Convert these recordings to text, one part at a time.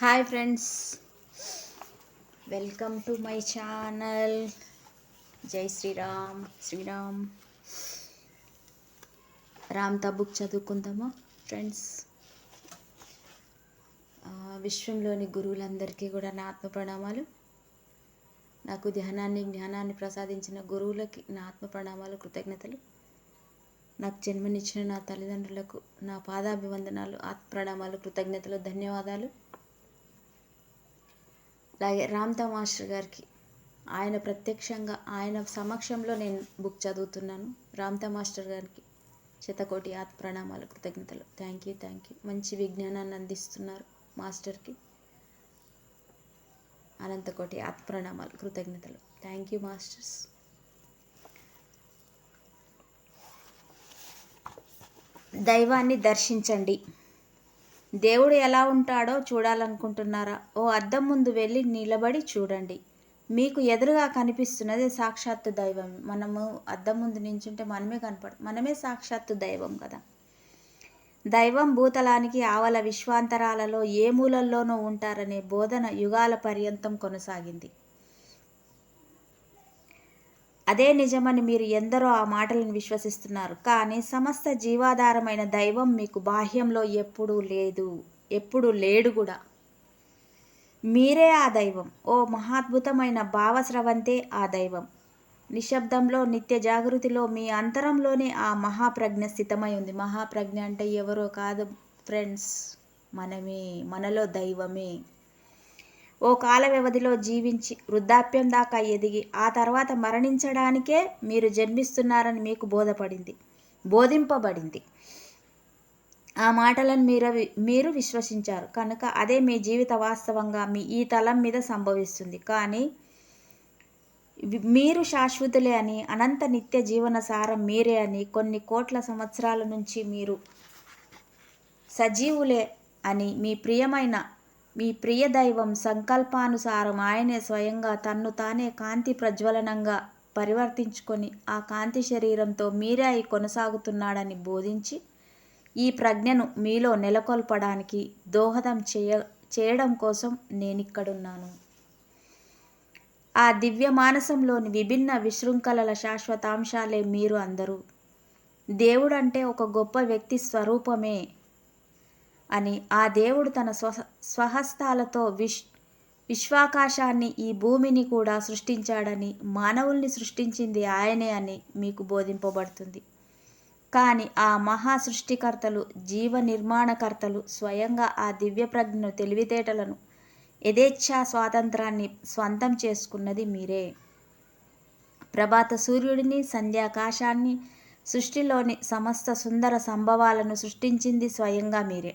Hi friends welcome to my channel జై శ్రీరామ్ శ్రీరామ్ రామ్తా book చదువుకుందామా ఫ్రెండ్స్ విశ్వంలోని గురువులందరికీ కూడా నా ఆత్మ ప్రణామాలు. నాకు ధ్యానాన్ని జ్ఞానాన్ని ప్రసాదించిన గురువులకి నా ఆత్మ ప్రణామాలు కృతజ్ఞతలు. నాకు జన్మనిచ్చిన నా తల్లిదండ్రులకు నా పాదాభివందనాలు ఆత్మ ప్రణామాలు కృతజ్ఞతలు ధన్యవాదాలు. అలాగే రామ్తా మాస్టర్ గారికి ఆయన ప్రత్యక్షంగా ఆయన సమక్షంలో నేను బుక్ చదువుతున్నాను. రామ్తా మాస్టర్ గారికి శతకోటి ఆత్ ప్రణామాలు కృతజ్ఞతలు. Thank you thank you. మంచి విజ్ఞానాన్ని అందిస్తున్నారు మాస్టర్కి. అనంతకోటి ఆత్ ప్రణామాలు కృతజ్ఞతలు. Thank you masters. దైవాన్ని దర్శించండి. దేవుడు ఎలా ఉంటాడో చూడాలనుకుంటున్నారా? ఓ అద్దం ముందు వెళ్ళి నిలబడి చూడండి. మీకు ఎదురుగా కనిపిస్తున్నది సాక్షాత్తు దైవం. మనము అద్దం ముందు నించుంటే మనమే కనపడు మనమే సాక్షాత్తు దైవం కదా. దైవం భూతలానికి ఆవల విశ్వాంతరాలలో ఏ మూలల్లోనూ ఉంటారనే బోధన యుగాల పర్యంతం కొనసాగింది. అదే నిజమని మీరు ఎందరో ఆ మాటలను విశ్వసిస్తున్నారు. కానీ సమస్త జీవాధారమైన దైవం మీకు బాహ్యంలో ఎప్పుడూ లేదు. ఎప్పుడు లేడు కూడా. మీరే ఆ దైవం. ఓ మహాద్భుతమైన భావస్రవంతే ఆ దైవం. నిశ్శబ్దంలో నిత్య జాగృతిలో మీ అంతరంలోనే ఆ మహాప్రజ్ఞ స్థితమై ఉంది. మహాప్రజ్ఞ అంటే ఎవరో కాదు ఫ్రెండ్స్ మనమే మనలో దైవమే. ఓ కాల వ్యవధిలో జీవించి వృద్ధాప్యం దాకా ఎదిగి ఆ తర్వాత మరణించడానికే మీరు జన్మిస్తున్నారని మీకు బోధపడింది బోధింపబడింది. ఆ మాటలను మీరు మీరు విశ్వసించారు. కనుక అదే మీ జీవిత వాస్తవంగా మీ ఈ తలం మీద సంభవిస్తుంది. కానీ మీరు శాశ్వతులే అని అనంత నిత్య జీవన సారం మీరే అని కొన్ని కోట్ల సంవత్సరాల నుంచి మీరు సజీవులే అని మీ ప్రియమైన మీ ప్రియ దైవం సంకల్పానుసారం ఆయనే స్వయంగా తన్ను తానే కాంతి ప్రజ్వలనంగా పరివర్తించుకొని ఆ కాంతి శరీరంతో మీరే అయి కొనసాగుతున్నాడని బోధించి ఈ ప్రజ్ఞను మీలో నెలకొల్పడానికి దోహదం చేయ చేయడం కోసం నేనిక్కడున్నాను. ఆ దివ్య మానసంలోని విభిన్న విశృంఖలల శాశ్వతాంశాలే మీరు అందరూ. దేవుడంటే ఒక గొప్ప వ్యక్తి స్వరూపమే. అని ఆ దేవుడు తన స్వ స్వహస్తాలతో విశ్ విశ్వాకాశాన్ని ఈ భూమిని కూడా సృష్టించాడని మానవుల్ని సృష్టించింది ఆయనే అని మీకు బోధింపబడుతుంది. కానీ ఆ మహా సృష్టికర్తలు జీవ నిర్మాణకర్తలు స్వయంగా ఆ దివ్య ప్రజ్ఞను తెలివితేటలను యథేచ్ఛా స్వాతంత్రాన్ని స్వంతం చేసుకున్నది మీరే. ప్రభాత సూర్యుడిని సంధ్యాకాశాన్ని సృష్టిలోని సమస్త సుందర సంభవాలను సృష్టించింది స్వయంగా మీరే.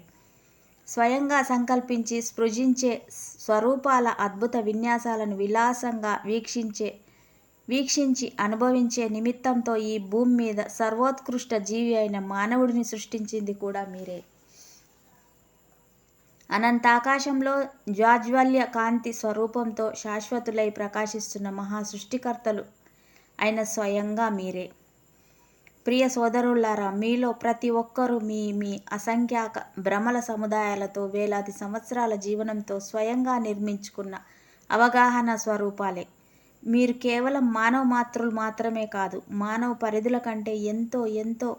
స్వయంగా సంకల్పించి స్పృశించే స్వరూపాల అద్భుత విన్యాసాలను విలాసంగా వీక్షించే వీక్షించి అనుభవించే నిమిత్తంతో ఈ భూమి మీద సర్వోత్కృష్ట జీవి అయిన మానవుడిని సృష్టించింది కూడా మీరే. అనంతాకాశంలో జాజ్వల్య కాంతి స్వరూపంతో శాశ్వతులై ప్రకాశిస్తున్న మహా సృష్టికర్తలు అయిన స్వయంగా మీరే. ప్రియ సోదరులారా మీలో ప్రతి ఒక్కరూ మీ మీ అసంఖ్యాక భ్రమల సముదాయాలతో వేలాది సంవత్సరాల జీవనంతో స్వయంగా నిర్మించుకున్న అవగాహన స్వరూపాలే. మీరు కేవలం మానవ మాతృలు మాత్రమే కాదు మానవ పరిధుల కంటే ఎంతో ఎంతో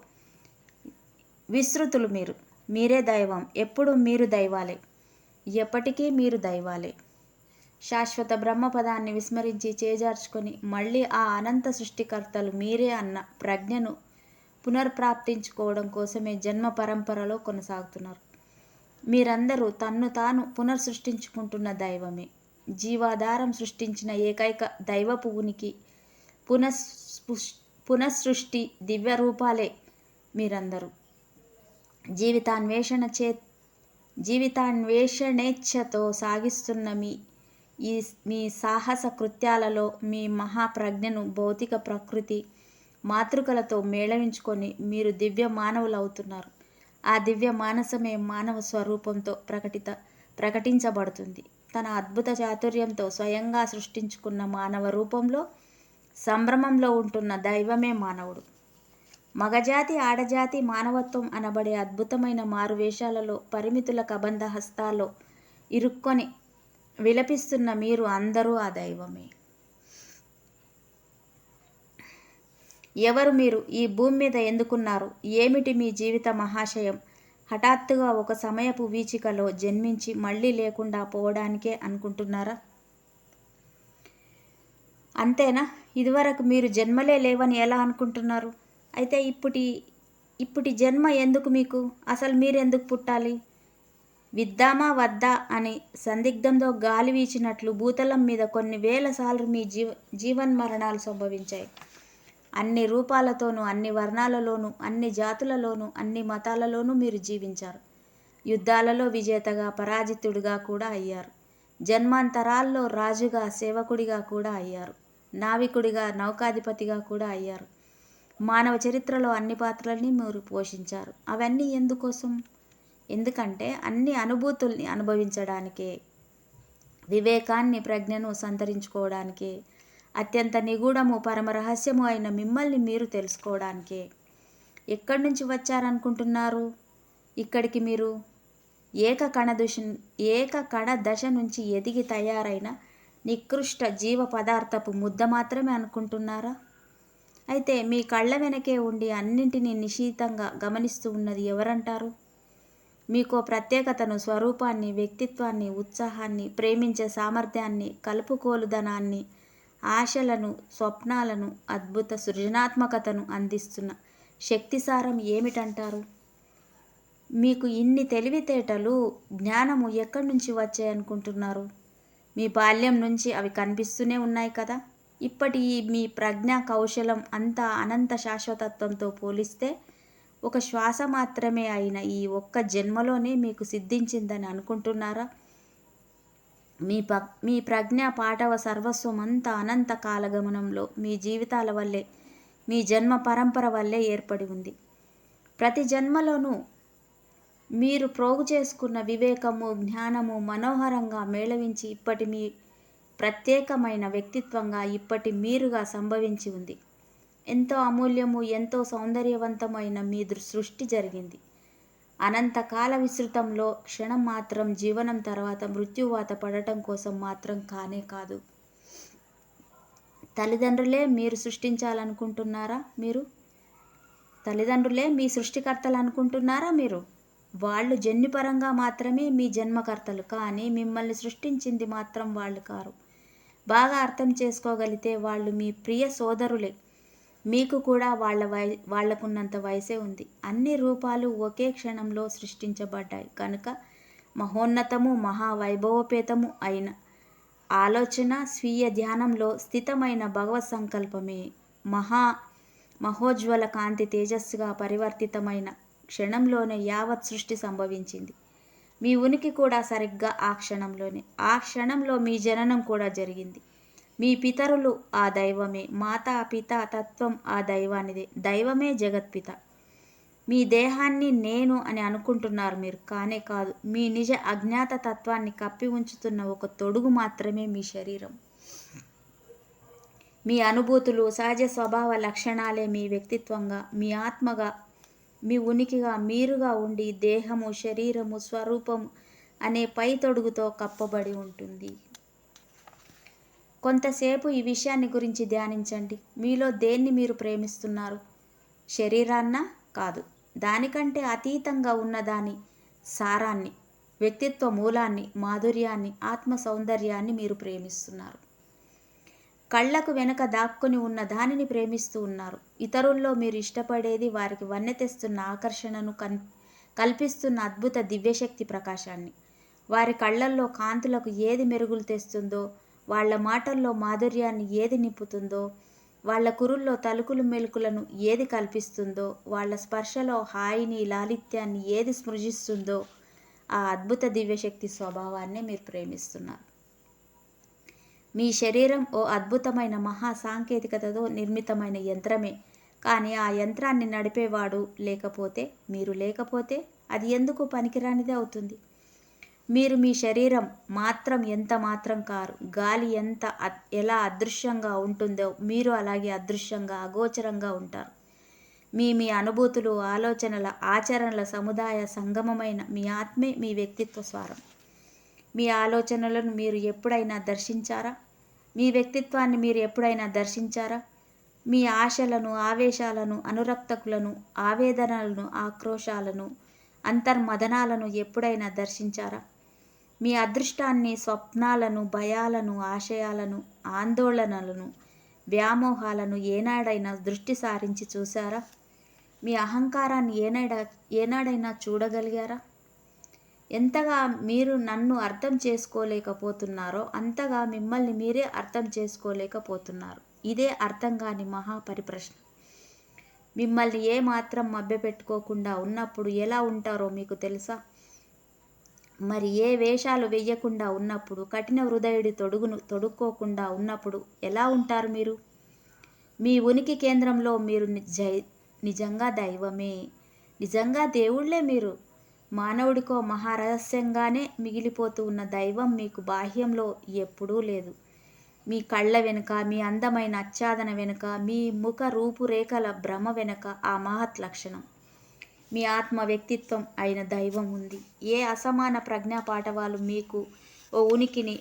విస్తృతులు మీరు. మీరే దైవం ఎప్పుడు మీరు దైవాలే. ఎప్పటికీ మీరు దైవాలే. శాశ్వత బ్రహ్మపదాన్ని విస్మరించి చేజార్చుకొని మళ్ళీ ఆ అనంత సృష్టికర్తలు మీరే అన్న ప్రజ్ఞను పునర్ప్రాప్తించుకోవడం కోసమే జన్మ పరంపరలో కొనసాగుతున్నారు. మీరందరూ తన్ను తాను పునర్సృష్టించుకుంటున్న దైవమే. జీవాధారం సృష్టించిన ఏకైక దైవపు ఉనికి పునఃసృష్టి దివ్య రూపాలే మీరందరూ. జీవితాన్వేషణ చే జీవితాన్వేషణేచ్ఛతో సాగిస్తున్న మీ ఈ మీ సాహస కృత్యాలలో మీ మహాప్రజ్ఞను భౌతిక ప్రకృతి మాతృకలతో మేళవించుకొని మీరు దివ్య మానవులు అవుతున్నారు ఆ దివ్య మానసమే మానవ స్వరూపంతో ప్రకటిత ప్రకటించబడుతుంది. తన అద్భుత చాతుర్యంతో స్వయంగా సృష్టించుకున్న మానవ రూపంలో సంభ్రమంలో ఉంటున్న దైవమే మానవుడు. మగజాతి ఆడజాతి మానవత్వం అనబడే అద్భుతమైన మారువేషాలలో పరిమితుల కబంధ హస్తాల్లో ఇరుక్కొని విలపిస్తున్న మీరు అందరూ ఆ దైవమే. ఎవరు మీరు? ఈ భూమి మీద ఎందుకున్నారు? ఏమిటి మీ జీవిత మహాశయం? హఠాత్తుగా ఒక సమయపు వీచికలో జన్మించి మళ్ళీ లేకుండా పోవడానికే అనుకుంటున్నారా? అంతేనా? ఇదివరకు మీరు జన్మలే లేవని ఎలా అనుకుంటున్నారు? అయితే ఇప్పటి ఇప్పటి జన్మ ఎందుకు మీకు? అసలు మీరెందుకు పుట్టాలి? విద్దామా వద్దా అని సందిగ్ధంతో గాలి వీచినట్లు భూతలం మీద కొన్ని వేల సార్లు మీ జీవ జీవన్మరణాలు సంభవించాయి. అన్ని రూపాలతోనూ అన్ని వర్ణాలలోనూ అన్ని జాతులలోనూ అన్ని మతాలలోనూ మీరు జీవించారు. యుద్ధాలలో విజేతగా పరాజితుడిగా కూడా అయ్యారు. జన్మాంతరాల్లో రాజుగా సేవకుడిగా కూడా అయ్యారు. నావికుడిగా నౌకాధిపతిగా కూడా అయ్యారు. మానవ చరిత్రలో అన్ని పాత్రల్ని మీరు పోషించారు. అవన్నీ ఎందుకోసం? ఎందుకంటే అన్ని అనుభూతుల్ని అనుభవించడానికే వివేకాన్ని ప్రజ్ఞను సంతరించుకోవడానికే అత్యంత నిగూఢము పరమ రహస్యము అయిన మిమ్మల్ని మీరు తెలుసుకోవడానికే. ఎక్కడి నుంచి వచ్చారనుకుంటున్నారు? ఇక్కడికి మీరు ఏక కణ దశ ఏక కణ దశ నుంచి ఎదిగి తయారైన నికృష్ట జీవ పదార్థపు ముద్ద మాత్రమే అనుకుంటున్నారా? అయితే మీ కళ్ళ వెనకే ఉండి అన్నింటినీ నిశీతంగా గమనిస్తూ ఉన్నది ఎవరంటారు? మీకో ప్రత్యేకతను స్వరూపాన్ని వ్యక్తిత్వాన్ని ఉత్సాహాన్ని ప్రేమించే సామర్థ్యాన్ని కలుపుకోలుదనాన్ని ఆశలను స్వప్నాలను అద్భుత సృజనాత్మకతను అందిస్తున్న శక్తిసారం ఏమిటంటారు? మీకు ఇన్ని తెలివితేటలు జ్ఞానము ఎక్కడి నుంచి వచ్చాయనుకుంటున్నారు? మీ బాల్యం నుంచి అవి కనిపిస్తూనే ఉన్నాయి కదా? ఇప్పటి మీ ప్రజ్ఞా కౌశలం అంతా అనంత శాశ్వతత్వంతో పోలిస్తే ఒక శ్వాస మాత్రమే అయిన ఈ ఒక్క జన్మలోనే మీకు సిద్ధించిందని అనుకుంటున్నారా? మీ ప మీ ప్రజ్ఞ పాఠవ సర్వస్వం అంతా అనంత కాలగమనంలో మీ జీవితాల వల్లే మీ జన్మ పరంపర వల్లే ఏర్పడి ఉంది. ప్రతి జన్మలోనూ మీరు ప్రోగు చేసుకున్న వివేకము జ్ఞానము మనోహరంగా మేళవించి ఇప్పటి మీ ప్రత్యేకమైన వ్యక్తిత్వంగా ఇప్పటి మీరుగా సంభవించి ఉంది. ఎంతో అమూల్యము ఎంతో సౌందర్యవంతమైన మీ దృ- సృష్టి జరిగింది. అనంతకాల విస్తృతంలో క్షణం మాత్రం జీవనం తర్వాత మృత్యువాత పడటం కోసం మాత్రం కానే కాదు. తల్లిదండ్రులే మీరు సృష్టించాలనుకుంటున్నారా మీరు? తల్లిదండ్రులే మీ సృష్టికర్తలు అనుకుంటున్నారా మీరు? వాళ్ళు జన్యుపరంగా మాత్రమే మీ జన్మకర్తలు కానీ మిమ్మల్ని సృష్టించింది మాత్రం వాళ్ళు కారు. బాగా అర్థం చేసుకోగలిగితే వాళ్ళు మీ ప్రియ సోదరులే. మీకు కూడా వాళ్ళ వయ వాళ్ళకున్నంత వయసే ఉంది. అన్ని రూపాలు ఒకే క్షణంలో సృష్టించబడ్డాయి. కనుక మహోన్నతము మహావైభవపేతము అయిన ఆలోచన స్వీయ ధ్యానంలో స్థితమైన భగవత్ సంకల్పమే. మహా మహోజ్వల కాంతి తేజస్సుగా పరివర్తితమైన క్షణంలోనే యావత్ సృష్టి సంభవించింది. మీ ఉనికి కూడా సరిగ్గా ఆ క్షణంలోనే. ఆ క్షణంలో మీ జననం కూడా జరిగింది. మీ పితరులు ఆ దైవమే మాతా పిత తత్వం ఆ దైవానిదే. దైవమే జగత్పిత. మీ దేహాన్ని నేను అని అనుకుంటున్నారు మీరు కానే కాదు. మీ నిజ అజ్ఞాత తత్వాన్ని కప్పి ఉంచుతున్న ఒక తొడుగు మాత్రమే మీ శరీరం. మీ అనుభూతులు సహజ స్వభావ లక్షణాలే మీ వ్యక్తిత్వంగా మీ ఆత్మగా మీ ఉనికిగా మీరుగా ఉండి దేహము శరీరము స్వరూపము అనే పై తొడుగుతో కప్పబడి ఉంటుంది. కొంతసేపు ఈ విషయాన్ని గురించి ధ్యానించండి. మీలో దేన్ని మీరు ప్రేమిస్తున్నారు? శరీరాన్న? కాదు. దానికంటే అతీతంగా ఉన్న దాని సారాన్ని వ్యక్తిత్వ మూలాన్ని మాధుర్యాన్ని ఆత్మ సౌందర్యాన్ని మీరు ప్రేమిస్తున్నారు. కళ్ళకు వెనక దాక్కుని ఉన్న దానిని ప్రేమిస్తూ ఉన్నారు. ఇతరుల్లో మీరు ఇష్టపడేది వారికి వన్నె తెస్తున్న ఆకర్షణను కన్ కల్పిస్తున్న అద్భుత దివ్యశక్తి ప్రకాశాన్ని. వారి కళ్ళల్లో కాంతులకు ఏది మెరుగులు తెస్తుందో వాళ్ళ మాటల్లో మాధుర్యాన్ని ఏది నింపుతుందో వాళ్ళ కురుల్లో తలుకులు మెలుకులను ఏది కల్పిస్తుందో వాళ్ళ స్పర్శలో హాయిని లాలిత్యాన్ని ఏది స్మృజిస్తుందో ఆ అద్భుత దివ్యశక్తి స్వభావాన్నే మీరు ప్రేమిస్తున్నారు. మీ శరీరం ఓ అద్భుతమైన మహా సాంకేతికతతో నిర్మితమైన యంత్రమే. కానీ ఆ యంత్రాన్ని నడిపేవాడు లేకపోతే మీరు లేకపోతే అది ఎందుకు పనికిరానిదే అవుతుంది? మీరు మీ శరీరం మాత్రం ఎంత మాత్రం కారు గాలి ఎంత అద్- ఎలా అదృశ్యంగా ఉంటుందో మీరు అలాగే అదృశ్యంగా అగోచరంగా ఉంటారు. మీ మీ అనుభూతులు ఆలోచనల ఆచరణల సముదాయ సంగమమైన మీ ఆత్మే మీ వ్యక్తిత్వ స్వారం. మీ ఆలోచనలను మీరు ఎప్పుడైనా దర్శించారా? మీ వ్యక్తిత్వాన్ని మీరు ఎప్పుడైనా దర్శించారా? మీ ఆశలను ఆవేశాలను అనురక్తకులను ఆవేదనలను ఆక్రోశాలను అంతర్మదనాలను ఎప్పుడైనా దర్శించారా? మీ అదృష్టాన్ని స్వప్నాలను భయాలను ఆశయాలను ఆందోళనలను వ్యామోహాలను ఏనాడైనా దృష్టి సారించి చూసారా మీ అహంకారాన్ని ఏనాడ ఏనాడైనా చూడగలిగారా? ఎంతగా మీరు నన్ను అర్థం చేసుకోలేకపోతున్నారో అంతగా మిమ్మల్ని మీరే అర్థం చేసుకోలేకపోతున్నారు. ఇదే అర్థం కాని మహాపరిప్రశ్న. మిమ్మల్ని ఏ మాత్రం మభ్యపెట్టుకోకుండా ఉన్నప్పుడు ఎలా ఉంటారో మీకు తెలుసా? మరి ఏ వేషాలు వెయ్యకుండా ఉన్నప్పుడు కఠిన హృదయుడి తొడుగును తొడుక్కోకుండా ఉన్నప్పుడు ఎలా ఉంటారు మీరు? మీ ఉనికి కేంద్రంలో మీరు జై నిజంగా దైవమే. నిజంగా దేవుళ్ళే మీరు. మానవుడికో మహారహస్యంగానే మిగిలిపోతూ ఉన్న దైవం మీకు బాహ్యంలో ఎప్పుడూ లేదు. మీ కళ్ళ వెనుక మీ అందమైన అచ్చాదన వెనుక మీ ముఖ రూపురేఖల భ్రమ వెనుక ఆ మహత్ లక్షణం. మీ ఆత్మ వ్యక్తిత్వం అయిన దైవం ఉంది. ఏ అసమాన ప్రజ్ఞా పాఠవాలు మీకు ఓ ఉనికిని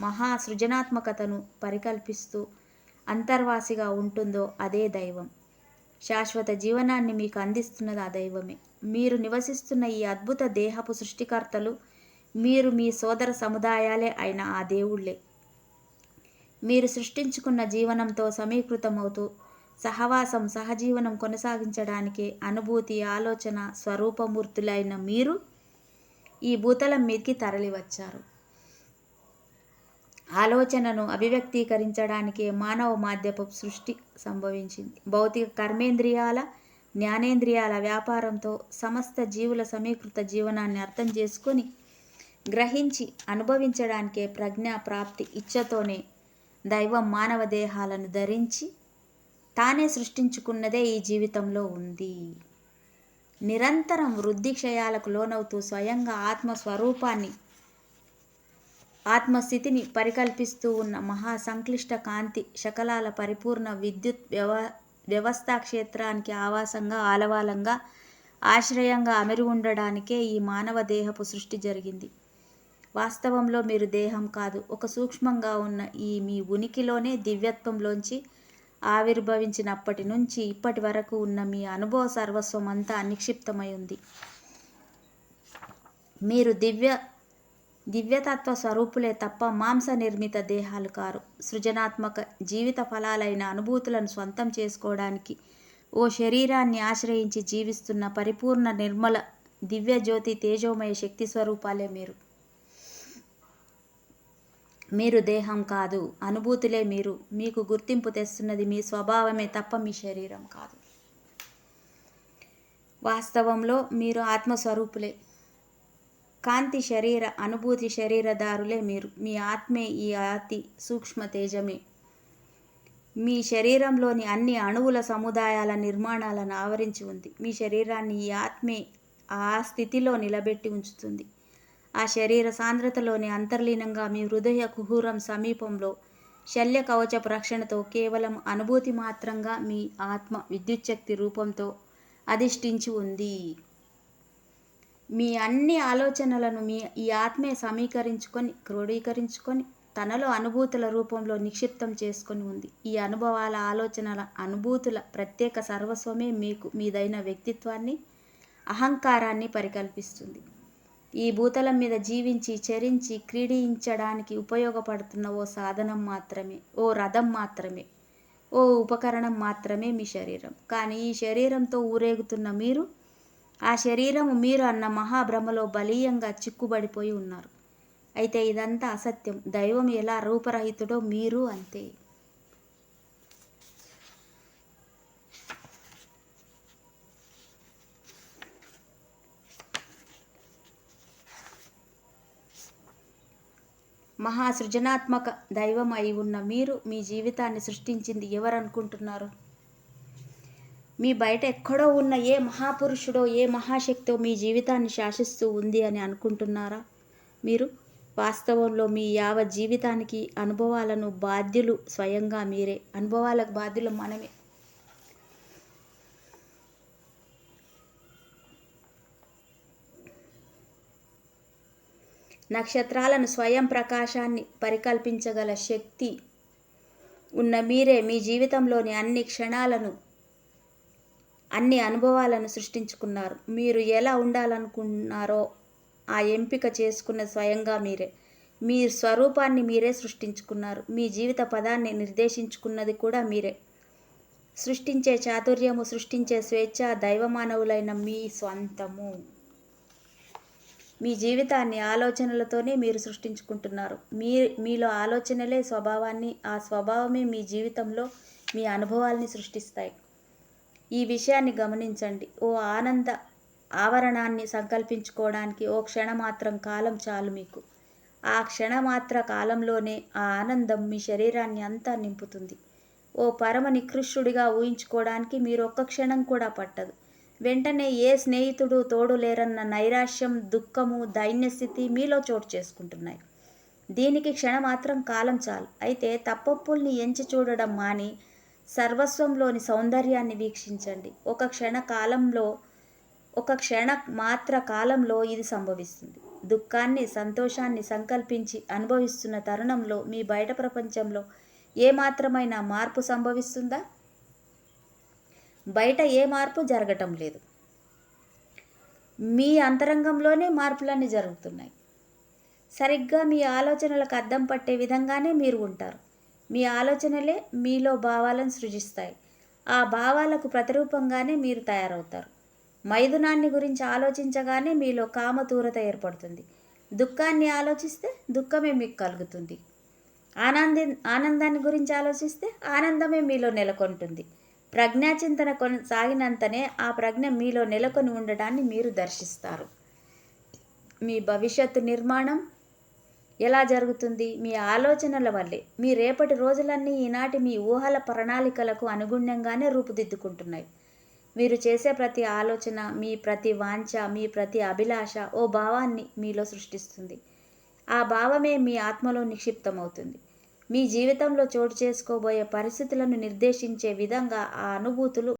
మహా సృజనాత్మకతను పరికల్పిస్తూ అంతర్వాసిగా ఉంటుందో అదే దైవం. శాశ్వత జీవనాన్ని మీకు అందిస్తున్నది ఆ దైవమే. మీరు నివసిస్తున్న ఈ అద్భుత దేహపు సృష్టికర్తలు మీరు మీ సోదర సముదాయాలే అయిన ఆ దేవుళ్ళే. మీరు సృష్టించుకున్న జీవనంతో సమీకృతమవుతూ సహవాసం సహజీవనం కొనసాగించడానికి అనుభూతి ఆలోచన స్వరూపమూర్తులైన మీరు ఈ భూతలం మీదకి తరలివచ్చారు. ఆలోచనను అభివ్యక్తీకరించడానికి మానవ మాధ్యపు సృష్టి సంభవించింది. భౌతిక కర్మేంద్రియాల జ్ఞానేంద్రియాల వ్యాపారంతో సమస్త జీవుల సమీకృత జీవనాన్ని అర్థం చేసుకొని గ్రహించి అనుభవించడానికే ప్రజ్ఞా ప్రాప్తి ఇచ్చతోనే దైవం మానవ దేహాలను ధరించి తానే సృష్టించుకున్నదే ఈ జీవితంలో ఉంది. నిరంతరం వృద్ధి క్షయాలకు లోనవుతూ స్వయంగా ఆత్మస్వరూపాన్ని ఆత్మస్థితిని పరికల్పిస్తూ ఉన్న మహా సంక్లిష్ట కాంతి శకలాల పరిపూర్ణ విద్యుత్ వ్యవ వ్యవస్థా క్షేత్రానికి ఆవాసంగా ఆలవాలంగా ఆశ్రయంగా అమరి ఉండడానికే ఈ మానవ దేహపు సృష్టి జరిగింది. వాస్తవంలో మీరు దేహం కాదు ఒక సూక్ష్మంగా ఉన్న ఈ మీ ఉనికిలోనే దివ్యత్వంలోంచి ఆవిర్భవించినప్పటి నుంచి ఇప్పటి వరకు ఉన్న మీ అనుభవ సర్వస్వం అంతా నిక్షిప్తమై ఉంది. మీరు దివ్య దివ్యతత్వ స్వరూపులే తప్ప మాంస నిర్మిత దేహాలు కారు. సృజనాత్మక జీవిత ఫలాలైన అనుభూతులను స్వంతం చేసుకోవడానికి ఓ శరీరాన్ని ఆశ్రయించి జీవిస్తున్న పరిపూర్ణ నిర్మల దివ్య జ్యోతి తేజోమయ శక్తి స్వరూపాలే మీరు. మీరు దేహం కాదు అనుభూతులే మీరు. మీకు గుర్తింపు తెస్తున్నది మీ స్వభావమే తప్ప మీ శరీరం కాదు. వాస్తవంలో మీరు ఆత్మస్వరూపులే. కాంతి శరీర అనుభూతి శరీరదారులే మీరు. మీ ఆత్మే ఈ అతి సూక్ష్మ తేజమే. మీ శరీరంలోని అన్ని అణువుల సముదాయాల నిర్మాణాలను ఆవరించి ఉంది. మీ శరీరాన్ని ఈ ఆత్మే ఆ స్థితిలో నిలబెట్టి ఉంచుతుంది. ఆ శరీర సాంద్రతలోని అంతర్లీనంగా మీ హృదయ కుహూరం సమీపంలో శల్య కవచ రక్షణతో కేవలం అనుభూతి మాత్రంగా మీ ఆత్మ విద్యుచ్ఛక్తి రూపంతో అధిష్ఠించి ఉంది. మీ అన్ని ఆలోచనలను మీ ఈ ఆత్మే సమీకరించుకొని క్రోడీకరించుకొని తనలో అనుభూతుల రూపంలో నిక్షిప్తం చేసుకొని ఉంది. ఈ అనుభవాల ఆలోచనల అనుభూతుల ప్రత్యేక సర్వస్వమే మీకు మీదైన వ్యక్తిత్వాన్ని అహంకారాన్ని పరికల్పిస్తుంది. ఈ భూతలం మీద జీవించి చరించి క్రీడించడానికి ఉపయోగపడుతున్న ఓ సాధనం మాత్రమే ఓ రథం మాత్రమే ఓ ఉపకరణం మాత్రమే మీ శరీరం. కానీ ఈ శరీరంతో ఊరేగుతున్న మీరు ఆ శరీరము మీరు అన్న మహాభ్రమలో బలీయంగా చిక్కుబడిపోయి ఉన్నారు. అయితే ఇదంతా అసత్యం. దైవం ఎలా రూపరహితుడో మీరు అంతే. మహా సృజనాత్మక దైవం అయి ఉన్న మీరు మీ జీవితాన్ని సృష్టించింది ఎవరనుకుంటున్నారు? మీ బయట ఎక్కడో ఉన్న ఏ మహాపురుషుడో ఏ మహాశక్తో మీ జీవితాన్ని శాసిస్తూ ఉంది అని అనుకుంటున్నారా? మీరు వాస్తవంలో మీ యావ జీవితానికి అనుభవాలను బాధ్యులు స్వయంగా మీరే. అనుభవాలకు బాధ్యులు మనమే. నక్షత్రాలను స్వయం ప్రకాశాన్ని పరికల్పించగల శక్తి ఉన్న మీరే మీ జీవితంలోని అన్ని క్షణాలను అన్ని అనుభవాలను సృష్టించుకున్నారు. మీరు ఎలా ఉండాలనుకున్నారో ఆ ఎంపిక చేసుకున్న స్వయంగా మీరే. మీ స్వరూపాన్ని మీరే సృష్టించుకున్నారు. మీ జీవిత పదాన్ని నిర్దేశించుకున్నది కూడా మీరే. సృష్టించే చాతుర్యము సృష్టించే స్వేచ్ఛ దైవమానవులైన మీ స్వంతము. మీ జీవితాన్ని ఆలోచనలతోనే మీరు సృష్టించుకుంటున్నారు. మీ మీలో ఆలోచనలే స్వభావాన్ని ఆ స్వభావమే మీ జీవితంలో మీ అనుభవాల్ని సృష్టిస్తాయి. ఈ విషయాన్ని గమనించండి. ఓ ఆనంద ఆవరణాన్ని సంకల్పించుకోవడానికి ఓ క్షణమాత్రం కాలం చాలు మీకు. ఆ క్షణమాత్ర కాలంలోనే ఆ ఆనందం మీ శరీరాన్ని అంతా నింపుతుంది. ఓ పరమ నికృష్టుడిగా ఊహించుకోవడానికి మీరు ఒక్క క్షణం కూడా పట్టదు. వెంటనే ఏ స్నేహితుడు తోడు లేరన్న నైరాశ్యం దుఃఖము దైన్యస్థితి మీలో చోటు చేసుకుంటున్నాయి. దీనికి క్షణమాత్రం కాలం చాలు. అయితే తప్పప్పుల్ని ఎంచి చూడడం మాని సర్వస్వంలోని సౌందర్యాన్ని వీక్షించండి. ఒక క్షణ కాలంలో ఒక క్షణ మాత్ర కాలంలో ఇది సంభవిస్తుంది. దుఃఖాన్ని సంతోషాన్ని సంకల్పించి అనుభవిస్తున్న తరుణంలో మీ బయట ప్రపంచంలో ఏమాత్రమైన మార్పు సంభవిస్తుందా? బయట ఏ మార్పు జరగటం లేదు. మీ అంతరంగంలోనే మార్పులన్నీ జరుగుతున్నాయి. సరిగ్గా మీ ఆలోచనలకు అద్దం పట్టే విధంగానే మీరు ఉంటారు. మీ ఆలోచనలే మీలో భావాలను సృజిస్తాయి. ఆ భావాలకు ప్రతిరూపంగానే మీరు తయారవుతారు. మైదునాన్ని గురించి ఆలోచించగానే మీలో కామతూరత ఏర్పడుతుంది. దుఃఖాన్ని ఆలోచిస్తే దుఃఖమే మీకు కలుగుతుంది. ఆనంది ఆనందాన్ని గురించి ఆలోచిస్తే ఆనందమే మీలో నెలకొంటుంది. ప్రజ్ఞాచింతన కొనసాగినంతనే ఆ ప్రజ్ఞ మీలో నెలకొని ఉండడాన్ని మీరు దర్శిస్తారు. మీ భవిష్యత్తు నిర్మాణం ఎలా జరుగుతుంది? మీ ఆలోచనల వల్లే. మీ రేపటి రోజులన్నీ ఈనాటి మీ ఊహల ప్రణాళికలకు అనుగుణ్యంగానే రూపుదిద్దుకుంటున్నాయి. మీరు చేసే ప్రతి ఆలోచన మీ ప్రతి వాంఛ మీ ప్రతి అభిలాష ఓ భావాన్ని మీలో సృష్టిస్తుంది. ఆ భావమే మీ ఆత్మలో నిక్షిప్తమవుతుంది. మీ జీవితంలో చోటు చేసుకోబోయే పరిస్థితులను నిర్దేశించే విధంగా ఆ అనుభూతులు